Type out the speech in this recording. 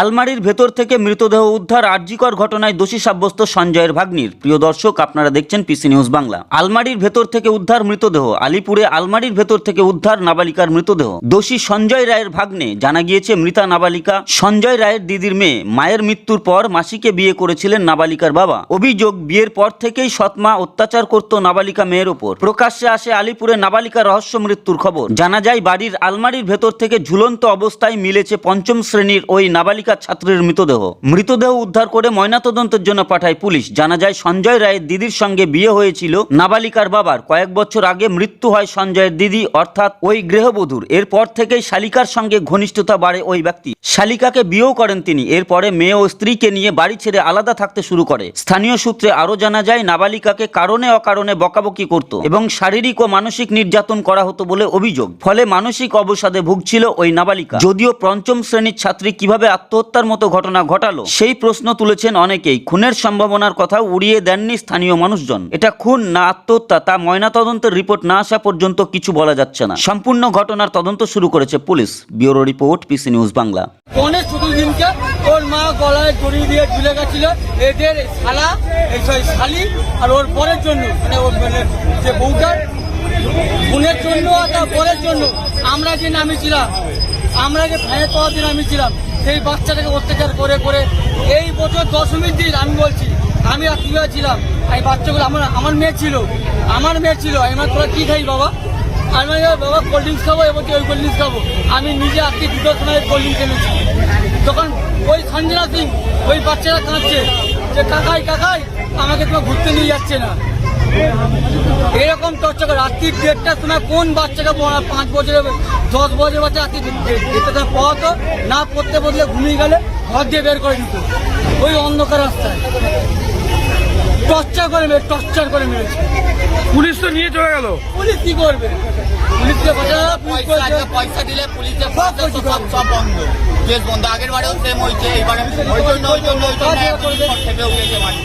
আলমারির ভেতর থেকে মৃতদেহ উদ্ধার আর্জিকর ঘটনায় দোষী সাব্যস্ত সঞ্জয়ের ভাগ্নির। প্রিয় দর্শক, আপনারা দেখছেন পিসি নিউজ বাংলা আলমারির ভেতর থেকে উদ্ধার মৃতদেহ, আলিপুরে আলমারির ভেতর থেকে উদ্ধার নাবালিকার মৃতদেহ। দোষী সঞ্জয় রায়ের ভাগ্নে জানা গিয়েছে মৃতা নাবালিকা। সঞ্জয় রায়ের দিদির মেয়ে, মায়ের মৃত্যুর পর মাসিকে বিয়ে করেছিলেন নাবালিকার বাবা। অভিযোগ, বিয়ের পর থেকেই সৎমা অত্যাচার করত নাবালিকা মেয়ের ওপর। প্রকাশ্যে আসে আলিপুরে নাবালিকার রহস্য মৃত্যুর খবর। জানা যায়, বাড়ির আলমারির ভেতর থেকে ঝুলন্ত অবস্থায় মিলেছে পঞ্চম শ্রেণির ওই নাবালিকা ছাত্রের মৃতদেহ। মৃতদেহ উদ্ধার করে ময়নাতদন্তের জন্য পাঠায় পুলিশ। জানা যায়, সঞ্জয় রায়ের দিদির সঙ্গে বিয়ে হয়েছিল নাবালিকার বাবার। কয়েক বছর আগে মৃত্যু হয় সঞ্জয়ের দিদি, অর্থাৎ ওই গৃহবধূর। এরপর থেকেই শালিকার সঙ্গে ঘনিষ্ঠতা বাড়ে ওই ব্যক্তি। শালিকাকে বিয়েও করেন তিনি। এরপরে মেয়ে ও স্ত্রীকে নিয়ে বাড়ি ছেড়ে আলাদা থাকতে শুরু করে। স্থানীয় সূত্রে আরও জানা যায়, নাবালিকাকে কারণে অকারণে বকাবকি করত এবং শারীরিক ও মানসিক নির্যাতন করা হতো বলে অভিযোগ। ফলে মানসিক অবসাদে ভুগছিল ওই নাবালিকা। যদিও পঞ্চম শ্রেণির ছাত্রী কীভাবে আত্মহত্যার মতো ঘটনা ঘটালো। সেই প্রশ্ন তুলেছেন অনেকেই। খুনের সম্ভাবনার কথা উড়িয়ে দেননি স্থানীয় মানুষজন। এটা খুন না আত্মহত্যা, তা ময়নাতদন্তের রিপোর্ট না আসা পর্যন্ত কিছু বলা যাচ্ছে না। সম্পূর্ণ ঘটনার তদন্ত শুরু করেছে police. Bureau report, PC news Bangla. চতুর্দিনকে ওর মা গলায় দিয়ে ঝুলে গেছিল। এদের শালা, এই শালি আর ওর পরের জন্য মানে ওর মানে যে বউটার বোনের জন্য আর তার পরের জন্য আমরা যে নামিয়েছিলাম আমরা যে ভ্যানে পাওয়ার দিন আমি ছিলাম সেই বাচ্চাটাকে অত্যাচার করে করে এই বছর দশমীর দিন আমি বলছি আমি রাত্রিবেলা ছিলাম এই বাচ্চাগুলো আমার আমার মেয়ে ছিল আমার মেয়ে ছিল। আমি বললাম, তোরা কি খাই বাবা? আমি বাবা কোল্ড ড্রিঙ্কস খাব এবং ওই কোল্ড ড্রিঙ্কস খাব। আমি নিজে আজকে দুটোর সময় কোল্ড ড্রিঙ্কস এনেছি। তখন ওই সঞ্জনা সিং ওই বাচ্চারা কাঁদছে যে কাকাই কাকাই আমাকে তোমার ঘুরতে নিয়ে যাচ্ছে না। এরকম চর্চা করে রাত্রি দেড়টার সময় কোন বাচ্চাকে পড়া পাঁচ বছরের দশ বছরের বাচ্চা রাত্রি দেড়টা পড়াতো না পড়তে বদলে ঘুমিয়ে গেলে ঘর দিয়ে বের করে দিত। ওই অন্ধকার রাস্তায়। টর্চার করে মেরে টর্চার করে মেরেছে। পুলিশ তো নিয়ে চলে গেল। পুলিশ কি করবে? পুলিশকে পুলিশ পয়সা পয়সা দিলে পুলিশের সব বন্ধ। কেস বন্ধ। আগের বারেও সেম হয়েছে এবারে ওই জন্য ওই জন্য ওই জন্য খেপে উঠেছে মানুষ।